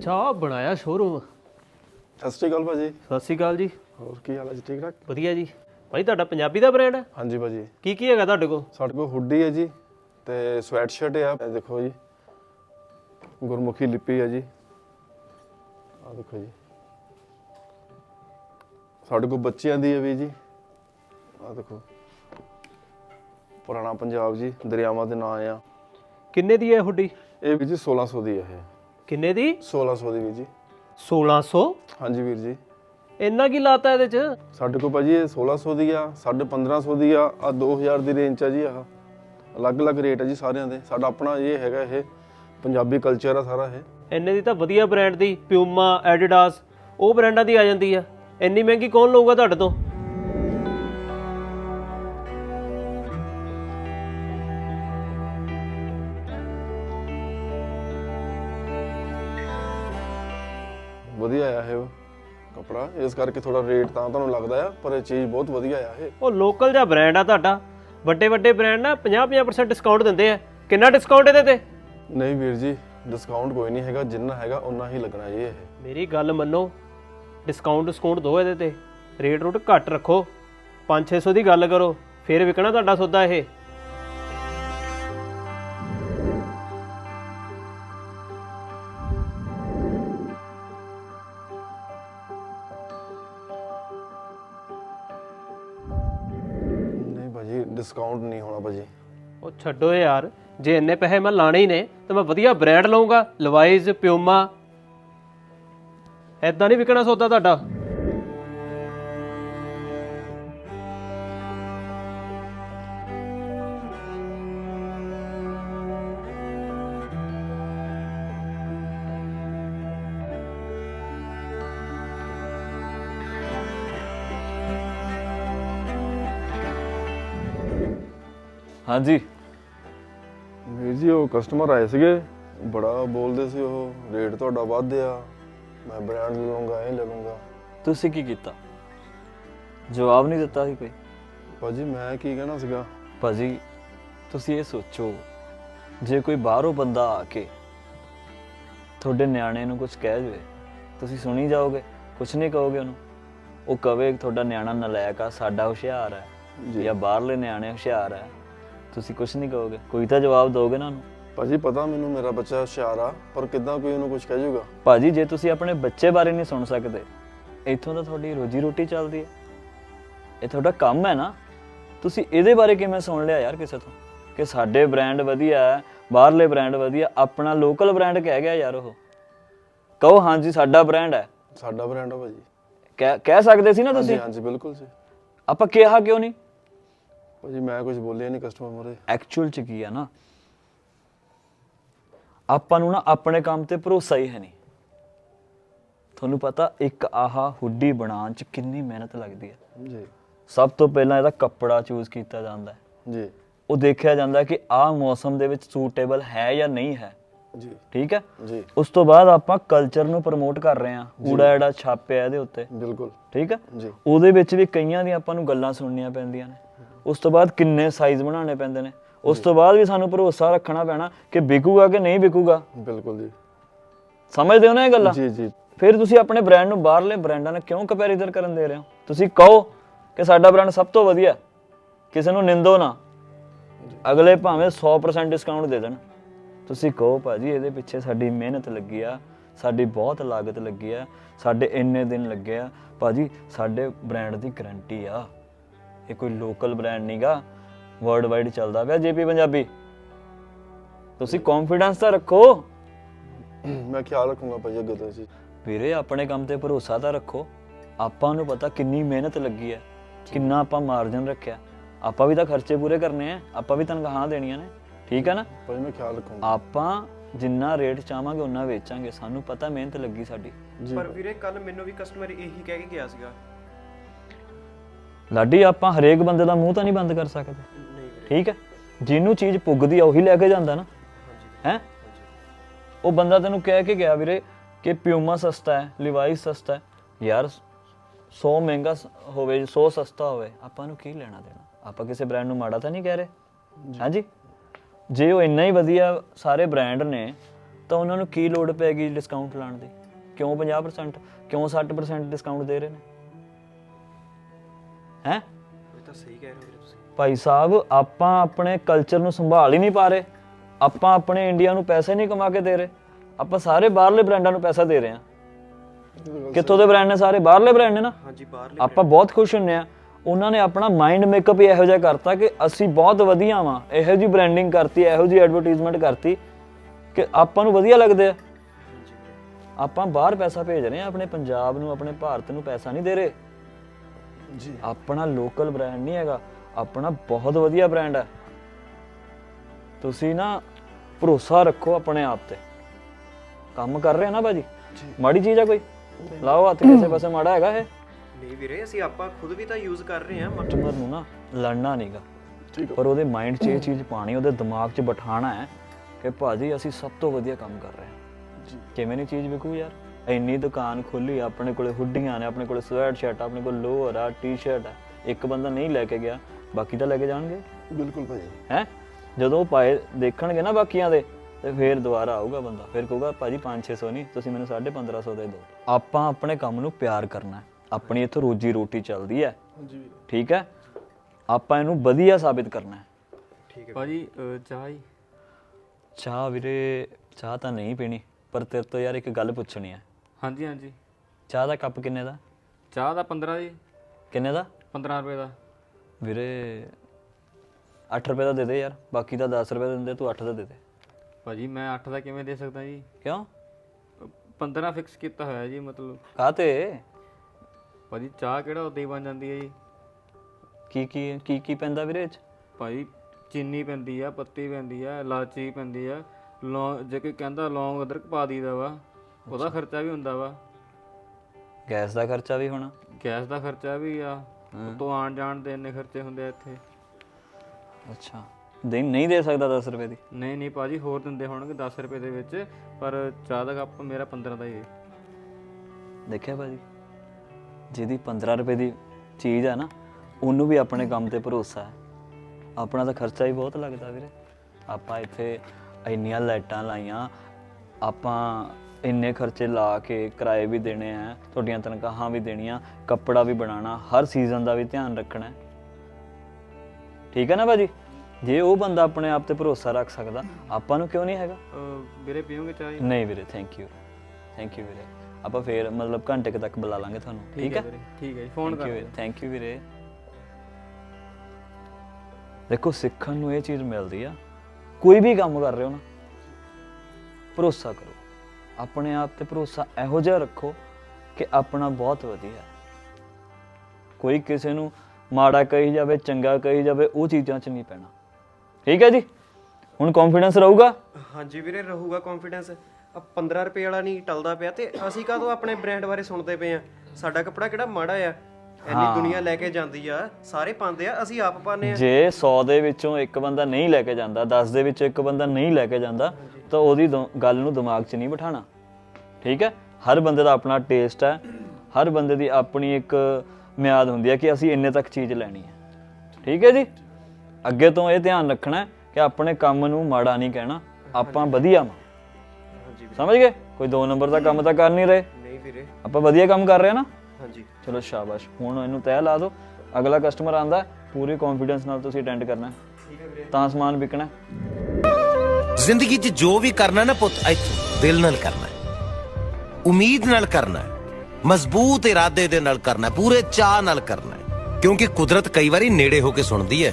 ਚਾਹ ਬਣਾਇਆ ਸ਼ੋਰੂਮ ਸਤਿ ਸ਼੍ਰੀ ਅਕਾਲ ਭਾਜੀ। ਸਤਿ ਸ਼੍ਰੀ ਅਕਾਲ ਜੀ। ਹੋਰ ਕੀ ਹਾਲ ਹੈ ਜੀ ਠੀਕ ਠਾਕ? ਵਧੀਆ ਜੀ। ਭਾਈ ਤੁਹਾਡਾ ਪੰਜਾਬੀ ਦਾ ਬ੍ਰਾਂਡ ਹੈ ਹਾਂਜੀ ਭਾਜੀ। ਕੀ ਕੀ ਹੈਗਾ ਤੁਹਾਡੇ ਕੋਲ? ਸਾਡੇ ਕੋਲ ਹੁੱਡੀ ਹੈ ਜੀ ਤੇ ਸਵੈਟ ਸ਼ਰਟ ਹੈ ਇਹ ਦੇਖੋ ਜੀ। ਗੁਰਮੁਖੀ ਲਿਪੀ ਹੈ ਜੀ। ਆ ਦੇਖੋ ਜੀ। ਸਾਡੇ ਕੋਲ ਬੱਚਿਆਂ ਦੀ ਹੈ ਵੀ ਜੀ। ਆ ਦੇਖੋ। ਪੁਰਾਣਾ ਪੰਜਾਬ ਜੀ ਦਰਿਆਵਾਂ ਦੇ ਨਾਂ ਆ। ਕਿੰਨੇ ਦੀ ਹੈ ਹੁੱਡੀ? ਇਹ ਵੀ ਜੀ 1600 ਦੀ ਹੈ ਇਹ। ਕਿੰਨੇ ਦੀ? 1600 ਦੀ ਵੀ ਜੀ। 1600 ਹਾਂਜੀ ਵੀਰ ਜੀ। ਇੰਨਾ ਕੀ ਲਾਤਾ ਇਹਦੇ ਚ? ਸਾਡੇ ਕੋਲ ਭਾਜੀ ਇਹ 1600 ਦੀ ਆ ਸਾਢੇ 1500 ਦੀ ਆ ਆ 2000 ਦੀ ਰੇਂਜ ਆ ਜੀ ਆਹ। ਅਲੱਗ-ਅਲੱਗ ਰੇਟ ਆ ਜੀ ਸਾਰਿਆਂ ਦੇ। ਸਾਡਾ ਆਪਣਾ ਇਹ ਹੈਗਾ ਇਹ ਪੰਜਾਬੀ ਕਲਚਰ ਆ ਸਾਰਾ ਇਹ। ਇੰਨੇ ਦੀ ਤਾਂ ਵਧੀਆ ਬ੍ਰਾਂਡ ਦੀ ਪਿਊਮਾ ਐਡੀਡਾਸ ਉਹ ਬ੍ਰਾਂਡਾਂ ਦੀ ਆ ਜਾਂਦੀ ਆ। ਇੰਨੀ ਮਹਿੰਗੀ ਕੌਣ ਲਊਗਾ ਤੁਹਾਡੇ ਤੋਂ? ਵਧੀਆ ਆ ਇਹ ਕਪੜਾ ਇਸ ਕਰਕੇ ਥੋੜਾ ਰੇਟ ਤਾਂ ਤੁਹਾਨੂੰ ਲੱਗਦਾ ਆ ਪਰ ਇਹ ਚੀਜ਼ ਬਹੁਤ ਵਧੀਆ ਆ ਇਹ। ਉਹ ਲੋਕਲ ਜਿਹਾ ਬ੍ਰਾਂਡ ਆ ਤੁਹਾਡਾ। ਵੱਡੇ ਵੱਡੇ ਬ੍ਰਾਂਡ ਨਾ 50-50% ਡਿਸਕਾਊਂਟ ਦਿੰਦੇ ਆ। ਕਿੰਨਾ ਡਿਸਕਾਊਂਟ ਇਹਦੇ ਤੇ? ਨਹੀਂ ਵੀਰ ਜੀ ਡਿਸਕਾਊਂਟ ਕੋਈ ਨਹੀਂ ਹੈਗਾ ਜਿੰਨਾ ਹੈਗਾ ਉਨਾ ਹੀ ਲੱਗਣਾ ਜੀ ਇਹ। ਮੇਰੀ ਗੱਲ ਮੰਨੋ ਡਿਸਕਾਊਂਟ ਡਿਸਕਾਊਂਟ ਦਿਓ ਇਹਦੇ ਤੇ। ਰੇਟ ਰੂਟ ਘੱਟ ਰੱਖੋ। 5-600 ਦੀ ਗੱਲ ਕਰੋ ਫਿਰ ਵਿਕਣਾ ਤੁਹਾਡਾ ਸੌਦਾ ਇਹ। ਡਿਸਕਾਊਂਟ ਨਹੀਂ ਹੋਣਾ ਭਾਜੀ। ਉਹ ਛੱਡੋ ਯਾਰ, ਜੇ ਇੰਨੇ ਪੈਸੇ ਮੈਂ ਲਾਣੇ ਹੀ ਨੇ, ਤਾਂ ਮੈਂ ਵਧੀਆ ਬ੍ਰਾਂਡ ਲਵਾਂਗਾ ਲਵਾਈਜ਼ ਪਿਓਮਾ ਐਦਾਂ ਨਹੀਂ ਵਿਕਣਾ ਸੌਦਾ ਤੁਹਾਡਾ। ਹਾਂਜੀ। ਵੀਰ ਜੀ ਉਹ ਕਸਟਮਰ ਆਏ ਸੀਗੇ। ਬੜਾ ਬੋਲਦੇ ਸੀ ਉਹ ਰੇਟ ਤੁਹਾਡਾ ਵੱਧ ਆ। ਮੈਂ ਬ੍ਰਾਂਡ ਲਵਾਂਗਾ ਇਹ ਲਵਾਂਗਾ। ਤੁਸੀਂ ਕੀ ਕੀਤਾ? ਜਵਾਬ ਨਹੀਂ ਦਿੱਤਾ ਸੀ ਕੋਈ? ਭਾਜੀ ਮੈਂ ਕੀ ਕਹਿਣਾ ਸੀਗਾ? ਭਾਜੀ ਤੁਸੀਂ ਇਹ ਸੋਚੋ ਜੇ ਕੋਈ ਬਾਹਰੋਂ ਬੰਦਾ ਆ ਕੇ ਤੁਹਾਡੇ ਨਿਆਣੇ ਨੂੰ ਕੁਝ ਕਹਿ ਜਵੇ ਤੁਸੀਂ ਸੁਣੀ ਜਾਓਗੇ ਕੁਝ ਨਹੀਂ ਕਹੋਗੇ ਉਹਨੂੰ। ਉਹ ਕਵੇ ਤੁਹਾਡਾ ਨਿਆਣਾ ਨਲਾਇਕ ਆ ਸਾਡਾ ਹੁਸ਼ਿਆਰ ਹੈ ਜਾਂ ਬਾਹਰਲੇ ਨਿਆਣੇ ਹੁਸ਼ਿਆਰ ਹੈ। ਤੁਸੀਂ ਕੁਝ ਨਹੀਂ ਕਹੋਗੇ? ਕੋਈ ਤਾਂ ਜਵਾਬ ਦੋਗੇ ਨਾ ਉਹਨੂੰ। ਭਾਜੀ ਪਤਾ ਮੈਨੂੰ ਮੇਰਾ ਬੱਚਾ ਹੁਸ਼ਿਆਰ ਆ ਪਰ ਕਿੱਦਾਂ ਕੋਈ ਉਹਨੂੰ ਕੁਝ ਕਹਿ ਜਾਊਗਾ? ਭਾਜੀ ਜੇ ਤੁਸੀਂ ਆਪਣੇ ਬੱਚੇ ਬਾਰੇ ਨਹੀਂ ਸੁਣ ਸਕਦੇ ਇੱਥੋਂ ਤਾਂ ਤੁਹਾਡੀ ਰੋਜੀ ਰੋਟੀ ਚੱਲਦੀ ਹੈ। ਇਹ ਤੁਹਾਡਾ ਕੰਮ ਹੈ ਨਾ? ਤੁਸੀਂ ਇਹਦੇ ਬਾਰੇ ਕਿਵੇਂ ਸੁਣ ਲਿਆ ਯਾਰ ਕਿਸੇ ਤੋਂ? ਕਿ ਸਾਡੇ ਬ੍ਰਾਂਡ ਵਧੀਆ ਹੈ ਬਾਹਰਲੇ ਬ੍ਰਾਂਡ ਵਧੀਆ ਆਪਣਾ ਲੋਕਲ ਬ੍ਰਾਂਡ ਕਹਿ ਗਿਆ ਯਾਰ ਉਹ। ਕਹੋ ਹਾਂਜੀ ਸਾਡਾ ਬ੍ਰਾਂਡ ਹੈ। ਸਾਡਾ ਬ੍ਰਾਂਡ ਆ ਭਾਜੀ। ਕਹਿ ਕਹਿ ਸਕਦੇ ਸੀ ਨਾ ਤੁਸੀਂ? ਹਾਂਜੀ ਬਿਲਕੁਲ ਜੀ। ਆਪਾਂ ਕਿਹਾ ਕਿਉਂ ਨਹੀਂ? ਭਾਜੀ ਮੈਂ ਕੁਝ ਬੋਲਿਆ ਨਹੀਂ ਕਸਟਮਰ ਮੋਰੇ ਐਕਚੁਅਲ ਚ ਕੀ ਆ ਨਾ? ਆਪਾਂ ਨੂੰ ਨਾ ਆਪਣੇ ਕੰਮ ਤੇ ਭਰੋਸਾ ਹੀ ਹੈ ਨਹੀਂ। ਤੁਹਾਨੂੰ ਪਤਾ ਇੱਕ ਆਹਾ ਹੁੱਡੀ ਬਣਾਉਣ ਚ ਕਿੰਨੀ ਮਿਹਨਤ ਲੱਗਦੀ ਹੈ। ਜੀ। ਸਭ ਤੋਂ ਪਹਿਲਾਂ ਇਹਦਾ ਕੱਪੜਾ ਚੂਜ਼ ਕੀਤਾ ਜਾਂਦਾ ਹੈ। ਜੀ। ਉਹ ਦੇਖਿਆ ਜਾਂਦਾ ਕਿ ਆਹ ਮੌਸਮ ਦੇ ਵਿੱਚ ਸੂਟੇਬਲ ਹੈ ਜਾਂ ਨਹੀਂ ਹੈ। ਜੀ। ਠੀਕ ਹੈ? ਜੀ। ਉਸ ਤੋਂ ਬਾਅਦ ਆਪਾਂ ਕਲਚਰ ਨੂੰ ਪ੍ਰਮੋਟ ਕਰ ਰਹੇ ਹਾਂ। ਊੜਾ ਐੜਾ ਛਾਪਿਆ ਇਹਦੇ ਉੱਤੇ। ਬਿਲਕੁਲ। ਠੀਕ ਹੈ? ਜੀ। ਉਹਦੇ ਵਿੱਚ ਵੀ ਕਈਆਂ ਦੀਆਂ ਆਪਾਂ ਨੂੰ ਗੱਲਾਂ ਸੁਣਨੀਆਂ ਪੈਂਦੀਆਂ ਨੇ। ਉਸ ਤੋਂ ਬਾਅਦ ਕਿੰਨੇ ਸਾਈਜ਼ ਬਣਾਉਣੇ ਪੈਂਦੇ ਨੇ? ਉਸ ਤੋਂ ਬਾਅਦ ਵੀ ਸਾਨੂੰ ਭਰੋਸਾ ਰੱਖਣਾ ਪੈਣਾ ਕਿ ਵਿਕੂਗਾ ਕਿ ਨਹੀਂ ਵਿਕੂਗਾ। ਬਿਲਕੁਲ ਜੀ। ਸਮਝਦੇ ਹੋ ਨਾ ਇਹ ਗੱਲਾਂ? ਜੀ ਜੀ। ਫਿਰ ਤੁਸੀਂ ਆਪਣੇ ਬ੍ਰਾਂਡ ਨੂੰ ਬਾਹਰਲੇ ਬ੍ਰਾਂਡਾਂ ਨਾਲ ਕਿਉਂ ਕੰਪੈਰੀਜ਼ਨ ਕਰਨ ਦੇ ਰਹੇ ਹੋ? ਤੁਸੀਂ ਕਹੋ ਕਿ ਸਾਡਾ ਬ੍ਰਾਂਡ ਸਭ ਤੋਂ ਵਧੀਆ। ਕਿਸੇ ਨੂੰ ਨਿੰਦੋ ਨਾ। ਅਗਲੇ ਭਾਵੇਂ 100% ਡਿਸਕਾਊਂਟ ਦੇ ਦੇਣ। ਤੁਸੀਂ ਕਹੋ ਭਾਜੀ ਇਹਦੇ ਪਿੱਛੇ ਸਾਡੀ ਮਿਹਨਤ ਲੱਗੀ ਆ ਸਾਡੀ ਬਹੁਤ ਲਾਗਤ ਲੱਗੀ ਆ ਸਾਡੇ ਇੰਨੇ ਦਿਨ ਲੱਗੇ ਆ। ਭਾਜੀ ਸਾਡੇ ਬ੍ਰਾਂਡ ਦੀ ਗਾਰੰਟੀ ਆ। ਇਹ ਕੋਈ ਲੋਕਲ ਬ੍ਰਾਂਡ ਨਹੀਂਗਾ ਵਰਲਡ ਵਾਈਡ ਚੱਲਦਾ ਪਿਆ ਜੇਪੀ ਪੰਜਾਬੀ। ਤੁਸੀਂ ਕੌਨਫੀਡੈਂਸ ਤਾਂ ਰੱਖੋ। ਮੈਂ ਖਿਆਲ ਰੱਖੂੰਗਾ ਭਾਜੀ ਅੱਗੇ ਤੋਂ ਜੀ ਵੀਰੇ ਆਪਣੇ ਕੰਮ ਤੇ ਭਰੋਸਾ ਤਾਂ ਰੱਖੋ। ਆਪਾਂ ਨੂੰ ਪਤਾ ਕਿੰਨੀ ਮਿਹਨਤ ਲੱਗੀ ਹੈ ਕਿੰਨਾ ਆਪਾਂ ਮਾਰਜਨ ਰੱਖਿਆ। ਆਪਾਂ ਵੀ ਤਾਂ ਖਰਚੇ ਪੂਰੇ ਕਰਨੇ ਆ ਆਪਾਂ ਵੀ ਤਨਖਾਹਾਂ ਦੇਣੀਆਂ ਨੇ ਠੀਕ ਹੈ ਨਾ? ਭਾਜੀ ਮੈਂ ਖਿਆਲ ਰੱਖੂੰਗਾ। ਆਪਾਂ ਜਿੰਨਾ ਰੇਟ ਚਾਹਾਂਗੇ ਉਹਨਾਂ ਵੇਚਾਂਗੇ। ਸਾਨੂੰ ਪਤਾ ਮਿਹਨਤ ਲੱਗੀ ਸਾਡੀ। ਪਰ ਵੀਰੇ ਕੱਲ ਮੈਨੂੰ ਵੀ ਕਸਟਮਰ ਇਹੀ ਕਹਿ ਕੇ ਗਿਆ ਸੀਗਾ ਲਾਡੀ ਆਪਾਂ ਹਰੇਕ ਬੰਦੇ ਦਾ ਮੂੰਹ ਤਾਂ ਨਹੀਂ ਬੰਦ ਕਰ ਸਕਦੇ। ਠੀਕ ਹੈ? ਜਿਹਨੂੰ ਚੀਜ਼ ਪੁੱਗਦੀ ਆ ਉਹੀ ਲੈ ਕੇ ਜਾਂਦਾ ਨਾ। ਹੈ? ਉਹ ਬੰਦਾ ਤੈਨੂੰ ਕਹਿ ਕੇ ਗਿਆ ਵੀਰੇ ਕਿ ਪਿਊਮਾ ਸਸਤਾ ਹੈ ਲਿਵਾਈ ਸਸਤਾ ਹੈ। ਯਾਰ 100 ਮਹਿੰਗਾ ਸ- ਹੋਵੇ 100 ਸਸਤਾ ਹੋਵੇ ਆਪਾਂ ਨੂੰ ਕੀ ਲੈਣਾ ਦੇਣਾ? ਆਪਾਂ ਕਿਸੇ ਬ੍ਰਾਂਡ ਨੂੰ ਮਾੜਾ ਤਾਂ ਨਹੀਂ ਕਹਿ ਰਹੇ? ਹਾਂਜੀ? ਜੇ ਉਹ ਇੰਨਾ ਹੀ ਵਧੀਆ ਸਾਰੇ ਬ੍ਰਾਂਡ ਨੇ ਤਾਂ ਉਹਨਾਂ ਨੂੰ ਕੀ ਲੋੜ ਪੈਗੀ ਡਿਸਕਾਊਂਟ ਲਾਉਣ ਦੀ? ਕਿਉਂ 50% ਕਿਉਂ 60% ਡਿਸਕਾਊਂਟ ਦੇ ਰਹੇ ਨੇ? ਹੈ? ਇਹ ਤਾਂ ਸਹੀ ਕਹਿ ਰਹੇ ਹੋ ਵੀਰੇ ਤੁਸੀਂ। ਭਾਈ ਸਾਹਿਬ ਆਪਾਂ ਆਪਣੇ ਕਲਚਰ ਨੂੰ ਸੰਭਾਲ ਹੀ ਨਹੀਂ ਪਾ ਰਹੇ। ਆਪਾਂ ਆਪਣੇ ਇੰਡੀਆ ਨੂੰ ਪੈਸੇ ਨਹੀਂ ਕਮਾ ਕੇ ਦੇ ਰਹੇ। ਆਪਾਂ ਸਾਰੇ ਬਾਹਰਲੇ ਬ੍ਰਾਂਡਾਂ ਨੂੰ ਪੈਸਾ ਦੇ ਰਹੇ ਹਾਂ। ਕਿੱਥੋਂ ਦੇ ਬ੍ਰਾਂਡ ਨੇ? ਸਾਰੇ ਬਾਹਰਲੇ ਬ੍ਰਾਂਡ ਨੇ ਨਾ। ਹਾਂਜੀ ਬਾਹਰਲੇ ਆਪਾਂ ਬਹੁਤ ਖੁਸ਼ ਹੁੰਨੇ ਆ ਉਹਨਾਂ ਨੇ ਆਪਣਾ ਮਾਈਂਡ ਮੇਕਅਪ ਹੀ ਇਹੋ ਜਿਹਾ ਕਰਤਾ ਕਿ ਅਸੀਂ ਬਹੁਤ ਵਧੀਆ ਵਾਂ। ਇਹੋ ਜੀ ਬ੍ਰਾਂਡਿੰਗ ਕਰਤੀ ਇਹੋ ਜੀ ਐਡਵਰਟਾਈਜ਼ਮੈਂਟ ਕਰਤੀ ਕਿ ਆਪਾਂ ਨੂੰ ਵਧੀਆ ਲੱਗਦੇ ਆ। ਆਪਾਂ ਬਾਹਰ ਪੈਸਾ ਭੇਜ ਰਹੇ ਆ ਆਪਣੇ ਪੰਜਾਬ ਨੂੰ ਆਪਣੇ ਭਾਰਤ ਨੂੰ ਪੈਸਾ ਨਹੀਂ ਦੇ ਰਹੇ। ਜੀ। ਆਪਣਾ ਲੋਕਲ ਬ੍ਰਾਂਡ ਨਹੀਂ ਹੈਗਾ ਆਪਣਾ ਬਹੁਤ ਵਧੀਆ ਬ੍ਰਾਂਡ ਹੈ। ਤੁਸੀਂ ਨਾ ਭਰੋਸਾ ਰੱਖੋ ਆਪਣੇ ਆਪ ਤੇ। ਕੰਮ ਕਰ ਰਹੇ ਆ ਨਾ ਬਾਜੀ ਮਾੜੀ ਚੀਜ਼ ਆ ਕੋਈ? ਲਾਓ ਹੱਥ ਕਿਸੇ ਪਾਸੇ ਮਾੜਾ ਹੈਗਾ ਇਹ? ਨਹੀਂ ਵੀਰੇ ਅਸੀਂ ਆਪਾਂ ਖੁਦ ਵੀ ਤਾਂ ਯੂਜ਼ ਕਰ ਰਹੇ ਹਾਂ ਮਤਲਬ ਕਸਟਮਰ ਨੂੰ ਨਾ ਲੜਨਾ ਨਹੀਂਗਾ। ਠੀਕ ਆ। ਪਰ ਉਹਦੇ ਮਾਈਂਡ 'ਚ ਇਹ ਚੀਜ਼ ਪਾਣੀ ਉਹਦੇ ਦਿਮਾਗ 'ਚ ਬਿਠਾਣਾ ਹੈ ਕਿ ਭਾਜੀ ਅਸੀਂ ਸਭ ਤੋਂ ਵਧੀਆ ਕੰਮ ਕਰ ਰਹੇ ਹਾਂ। ਜੀ। ਕਿਵੇਂ ਨਹੀਂ ਚੀਜ਼ ਵਿਕੂ ਯਾਰ? ਇੰਨੀ ਦੁਕਾਨ ਖੁੱਲੀ ਆਪਣੇ ਕੋਲੇ ਹੁੱਡੀਆਂ ਨੇ ਆਪਣੇ ਕੋਲੇ ਸਵੈਟ ਸ਼ਰਟ ਆਪਣੇ ਕੋਲ ਲੋਅਰ ਆ ਟੀ-ਸ਼ਰਟ ਆ ਇੱਕ ਬੰਦਾ ਨਹੀਂ ਲੈ ਕੇ ਗਿਆ ਬਾਕੀ ਤਾਂ ਲੈ ਕੇ ਜਾਣਗੇ। ਬਿਲਕੁਲ ਭਾਜੀ ਹੈ? ਜਦੋਂ ਉਹ ਪਾਏ ਦੇਖਣਗੇ ਨਾ ਬਾਕੀਆਂ ਦੇ ਤੇ ਫੇਰ ਦੁਬਾਰਾ ਆਊਗਾ ਬੰਦਾ। ਫਿਰ ਕਹੂਗਾ ਭਾਜੀ 5-600 ਨਹੀਂ ਤੁਸੀਂ ਮੈਨੂੰ 1550 ਦੇ ਦਿਓ। ਆਪਾਂ ਆਪਣੇ ਕੰਮ ਨੂੰ ਪਿਆਰ ਕਰਨਾ ਹੈ। ਆਪਣੀ ਇੱਥੋਂ ਰੋਜੀ ਰੋਟੀ ਚੱਲਦੀ ਹੈ। ਠੀਕ ਹੈ? ਆਪਾਂ ਇਹਨੂੰ ਵਧੀਆ ਸਾਬਿਤ ਕਰਨਾ ਹੈ। ਠੀਕ ਹੈ ਭਾਜੀ ਚਾਹ ਜੀ। ਚਾਹ ਵੀਰੇ ਚਾਹ ਤਾਂ ਨਹੀਂ ਪੀਣੀ ਪਰ ਤੇਰੇ ਤੋਂ ਯਾਰ ਇੱਕ ਗੱਲ ਪੁੱਛਣੀ ਹੈ। ਹਾਂਜੀ ਹਾਂਜੀ। ਚਾਹ ਦਾ ਕੱਪ ਕਿੰਨੇ ਦਾ? ਚਾਹ ਦਾ 15 ਜੀ। ਕਿੰਨੇ ਦਾ? 15 ਰੁਪਏ ਦਾ। ਵੀਰੇ 8 ਰੁਪਏ ਦਾ ਦੇ ਦੇ ਯਾਰ ਬਾਕੀ ਤਾਂ 10 ਰੁਪਏ ਦਿੰਦੇ ਤੂੰ 8 ਦਾ ਦੇ ਦੇ। ਭਾਜੀ ਮੈਂ 8 ਦਾ ਕਿਵੇਂ ਦੇ ਸਕਦਾ ਜੀ? ਕਿਉਂ? ਅਹ 15 ਫਿਕਸ ਕੀਤਾ ਹੋਇਆ ਜੀ ਮਤਲਬ। ਕਾਤੇ ਭਾਜੀ ਚਾਹ ਕਿਹੜਾ ਉਦਾਂ ਹੀ ਬਣ ਜਾਂਦੀ ਹੈ ਜੀ? ਕੀ ਕੀ ਕੀ ਕੀ ਪੈਂਦਾ ਵੀਰੇ ਇਹ ਚ? ਭਾਜੀ ਚੀਨੀ ਪੈਂਦੀ ਆ ਪੱਤੀ ਪੈਂਦੀ ਆ ਇਲਾਚੀ ਪੈਂਦੀ ਆ ਲੌਂਗ ਜੇ ਕੋਈ ਕਹਿੰਦਾ ਲੌਂਗ ਅਦਰਕ ਪਾ ਦੀਦਾ ਵਾ ਉਹਦਾ ਖਰਚਾ ਵੀ ਹੁੰਦਾ ਵਾ। ਗੈਸ ਦਾ ਖਰਚਾ ਵੀ ਹੋਣਾ। ਗੈਸ ਦਾ ਖਰਚਾ ਵੀ ਆ। ਉਤੋਂ ਆਣ ਜਾਣ ਦੇ ਇੰਨੇ ਖਰਚੇ ਹੁੰਦੇ ਆ ਇੱਥੇ। ਅੱਛਾ। ਦੇ ਨਹੀਂ ਦੇ ਸਕਦਾ 10 ਰੁਪਏ ਦੀ? ਨਹੀਂ ਨਹੀਂ ਭਾਜੀ ਹੋਰ ਦਿੰਦੇ ਹੋਣਗੇ 10 ਰੁਪਏ ਦੇ ਵਿੱਚ ਪਰ ਚਾਹ ਦਾ ਕੱਪ ਮੇਰਾ 15 ਦਾ ਹੀ ਹੈ ਦੇਖਿਆ ਭਾਜੀ ਜਿਹਦੀ 15 ਰੁਪਏ ਦੀ ਚੀਜ਼ ਹੈ ਨਾ ਉਹਨੂੰ ਵੀ ਆਪਣੇ ਕੰਮ ਤੇ ਭਰੋਸਾ ਹੈ। ਆਪਣਾ ਤਾਂ ਖਰਚਾ ਹੀ ਬਹੁਤ ਲੱਗਦਾ ਵੀਰੇ। ਆਪਾਂ ਇੱਥੇ ਇੰਨੀਆਂ ਲਾਈਟਾਂ ਲਾਈਆਂ ਆਪਾਂ ਇੰਨੇ ਖਰਚੇ ਲਾ ਕੇ ਕਿਰਾਏ ਵੀ ਦੇਣੇ ਆ ਤੁਹਾਡੀਆਂ ਤਨਖਾਹਾਂ ਵੀ ਦੇਣੀਆਂ ਕੱਪੜਾ ਵੀ ਬਣਾਉਣਾ ਹਰ ਸੀਜ਼ਨ ਦਾ ਵੀ ਧਿਆਨ ਰੱਖਣਾ ਹੈ। ਠੀਕ ਹੈ ਨਾ ਭਾਜੀ? ਜੇ ਉਹ ਬੰਦਾ ਆਪਣੇ ਆਪ ਤੇ ਭਰੋਸਾ ਰੱਖ ਸਕਦਾ ਆਪਾਂ ਨੂੰ ਕਿਉਂ ਨਹੀਂ ਹੈਗਾ? ਅਹ ਵੀਰੇ ਪੀਓਗੇ ਚਾਹ ਜੀ? ਨਹੀਂ ਵੀਰੇ ਥੈਂਕ ਯੂ ਥੈਂਕ ਯੂ ਵੀਰੇ। ਆਪਾਂ ਫੇਰ ਮਤਲਬ ਘੰਟੇ ਕੁ ਤੱਕ ਬੁਲਾ ਲਾਂਗੇ ਤੁਹਾਨੂੰ ਠੀਕ ਹੈ ਵੀਰੇ ਠੀਕ ਹੈ ਜੀ ਫੋਨ ਕਰ ਦਿਓ। ਥੈਂਕ ਯੂ ਵੀਰੇ। ਦੇਖੋ ਸਿੱਖਣ ਨੂੰ ਇਹ ਚੀਜ਼ ਮਿਲਦੀ ਆ ਕੋਈ ਵੀ ਕੰਮ ਕਰ ਰਹੇ ਹੋ ਨਾ ਭਰੋਸਾ ਕਰੋ। ਆਪਣੇ ਆਪ ਤੇ ਭਰੋਸਾ ਇਹੋ ਜਿਹਾ ਰੱਖੋ ਕਿ ਆਪਣਾ ਬਹੁਤ ਵਧੀਆ। ਕੋਈ ਕਿਸੇ ਨੂੰ ਮਾੜਾ ਕਹੀ ਜਾਵੇ ਚੰਗਾ ਕਹੀ ਜਾਵੇ ਉਹ ਚੀਜ਼ਾਂ 'ਚ ਨਹੀਂ ਪੈਣਾ। ਠੀਕ ਹੈ ਜੀ? ਹੁਣ ਕੌਨਫੀਡੈਂਸ ਰਹੂਗਾ? ਹਾਂਜੀ ਵੀਰੇ ਰਹੂਗਾ ਕੌਨਫੀਡੈਂਸ ਆ 15 ਰੁਪਏ ਵਾਲਾ ਨਹੀਂ ਟਲਦਾ ਪਿਆ ਤੇ ਅਸੀਂ ਕਾਹਤੋਂ ਆਪਣੇ ਬ੍ਰਾਂਡ ਬਾਰੇ ਸੁਣਦੇ ਪਏ ਆ ਸਾਡਾ ਕੱਪੜਾ ਕਿਹੜਾ ਮਾੜਾ ਆ? ਇੰਨੀ ਦੁਨੀਆ ਲੈ ਕੇ ਜਾਂਦੀ ਆ ਸਾਰੇ ਪਾਉਂਦੇ ਆ ਅਸੀਂ ਆਪ ਪਾਉਂਦੇ ਆ। ਜੇ 100 ਦੇ ਵਿੱਚੋਂ ਇੱਕ ਬੰਦਾ ਨਹੀਂ ਲੈ ਕੇ ਜਾਂਦਾ 10 ਦੇ ਵਿੱਚੋਂ ਇੱਕ ਬੰਦਾ ਨਹੀਂ ਲੈ ਕੇ ਜਾਂਦਾ ਤਾਂ ਉਹਦੀ ਦੋ- ਗੱਲ ਨੂੰ ਦਿਮਾਗ 'ਚ ਨਹੀਂ ਬਿਠਾਣਾ ਠੀਕ ਹੈ? ਹਰ ਬੰਦੇ ਦਾ ਆਪਣਾ ਟੇਸਟ ਹੈ। ਹਰ ਬੰਦੇ ਦੀ ਆਪਣੀ ਇੱਕ ਮਿਆਦ ਹੁੰਦੀ ਹੈ ਕਿ ਅਸੀਂ ਇੰਨੇ ਤੱਕ ਚੀਜ਼ ਲੈਣੀ ਹੈ। ਠੀਕ ਹੈ ਜੀ? ਅੱਗੇ ਤੋਂ ਇਹ ਧਿਆਨ ਰੱਖਣਾ ਹੈ ਕਿ ਆਪਣੇ ਕੰਮ ਨੂੰ ਮਾੜਾ ਨਹੀਂ ਕਹਿਣਾ। ਆਪਾਂ ਵਧੀਆ ਵੀਰੇ। ਸਮਝ ਗਏ? ਕੋਈ ਦੋ ਨੰਬਰ ਦਾ ਕੰਮ ਤਾਂ ਕਰ ਨਹੀਂ ਰਹੇ। ਨਹੀਂ ਵੀਰੇ। ਆਪਾਂ ਵਧੀਆ ਕੰਮ ਕਰ ਰਹੇ ਹਾਂ ਨਾ? ਹਾਂਜੀ। ਚਲੋ ਸ਼ਾਬਾਸ਼। ਹੁਣ ਇਹਨੂੰ ਤੈਅ ਲਾ ਦਿਓ। ਅਗਲਾ ਕਸਟਮਰ ਆਂਦਾ ਪੂਰੀ ਕੌਨਫੀਡੈਂਸ ਨਾਲ ਤੁਸੀਂ ਅਟੈਂਡ ਕਰਨਾ ਹੈ। ਠੀਕ ਹੈ ਵੀਰੇ। ਤਾਂ ਸਮਾਨ ਵਿਕਣਾ। ਜ਼ਿੰਦਗੀ 'ਚ ਜੋ ਵੀ ਕਰਨਾ ਨਾ ਪੁੱਤ ਇੱਥੋਂ ਦਿਲ ਨਾਲ ਕਰਨਾ ਉਮੀਦ ਨਾਲ ਕਰਨਾ ਹੈ, ਮਜ਼ਬੂਤ ਇਰਾਦੇ ਦੇ ਨਾਲ ਕਰਨਾ ਹੈ, ਪੂਰੇ ਚਾਹ ਨਾਲ ਕਰਨਾ ਹੈ। ਕਿਉਂਕਿ ਕੁਦਰਤ ਕਈ ਵਾਰੀ ਨੇੜੇ ਹੋ ਕੇ ਸੁਣਦੀ ਹੈ।